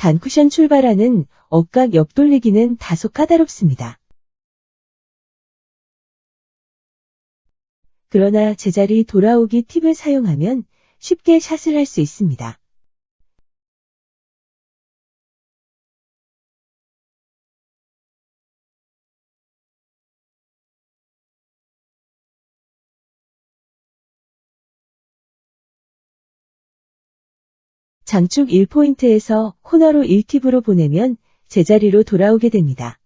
단쿠션 출발하는 억각 옆돌리기는 다소 까다롭습니다. 그러나 제자리 돌아오기 팁을 사용하면 쉽게 샷을 할 수 있습니다. 장축 1포인트에서 코너로 1팁으로 보내면 제자리로 돌아오게 됩니다.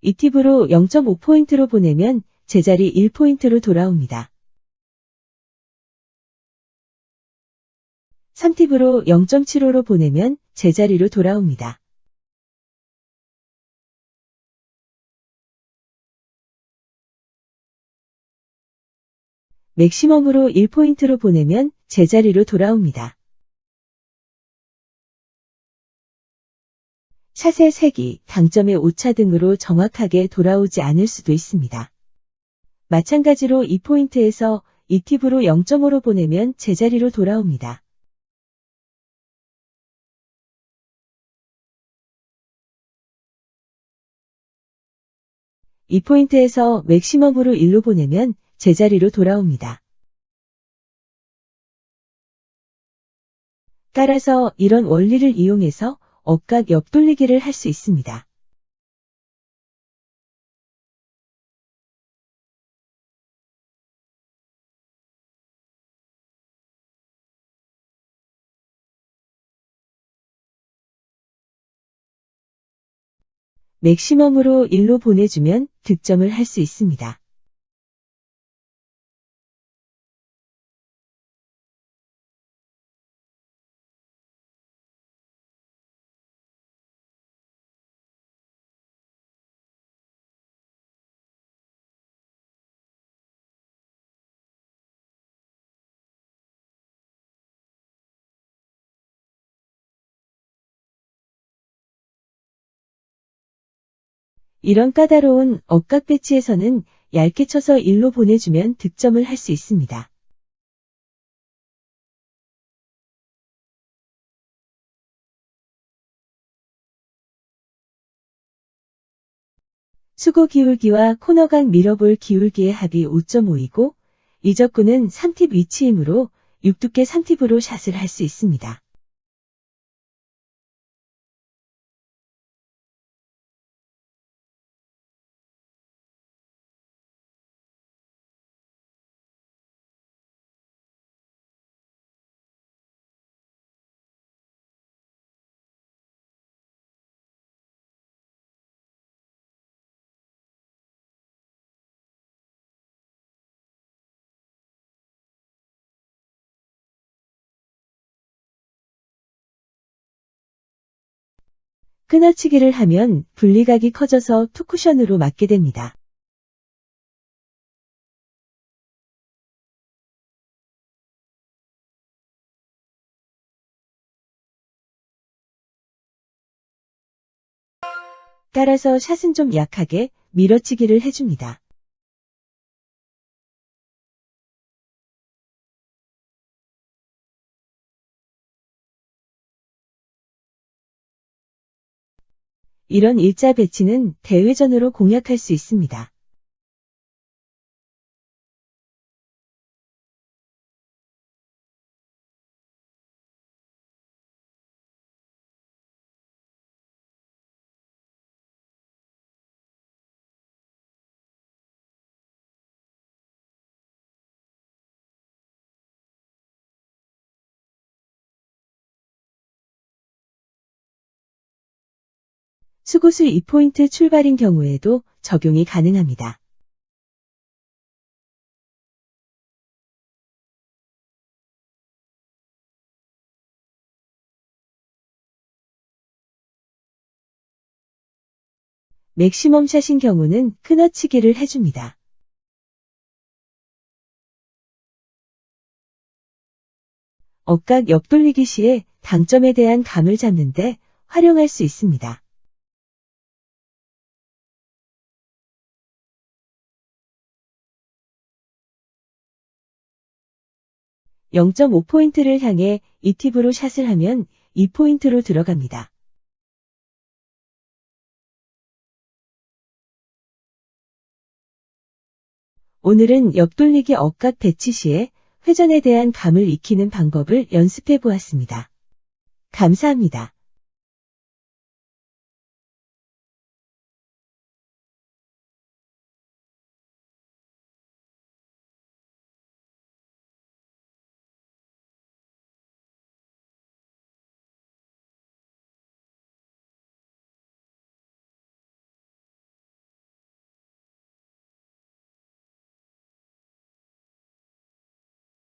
이 팁으로 0.5포인트로 보내면 제자리 1포인트로 돌아옵니다. 3팁으로 0.75로 보내면 제자리로 돌아옵니다. 맥시멈으로 1포인트로 보내면 제자리로 돌아옵니다. 샷의 색이 당점의 오차 등으로 정확하게 돌아오지 않을 수도 있습니다. 마찬가지로 2포인트에서 2팁으로 0.5로 보내면 제자리로 돌아옵니다. 이 포인트에서 맥시멈으로 1로 보내면 제자리로 돌아옵니다. 따라서 이런 원리를 이용해서 억각 옆돌리기를 할 수 있습니다. 맥시멈으로 1로 보내주면 득점을 할 수 있습니다. 이런 까다로운 억각 배치에서는 얇게 쳐서 1로 보내주면 득점을 할 수 있습니다. 수고 기울기와 코너각 밀어볼 기울기의 합이 5.5이고 이적구는 3팁 위치이므로 6두께 3팁으로 샷을 할 수 있습니다. 끊어치기를 하면 분리각이 커져서 투쿠션으로 맞게 됩니다. 따라서 샷은 좀 약하게 밀어치기를 해줍니다. 이런 일자 배치는 대회전으로 공략할 수 있습니다. 수고수 2포인트 출발인 경우에도 적용이 가능합니다. 맥시멈 샷인 경우는 끊어치기를 해줍니다. 억각 옆돌리기 시에 당점에 대한 감을 잡는데 활용할 수 있습니다. 0.5포인트를 향해 이 팁으로 샷을 하면 2포인트로 들어갑니다. 오늘은 옆돌리기 억각 배치 시에 회전에 대한 감을 익히는 방법을 연습해 보았습니다. 감사합니다.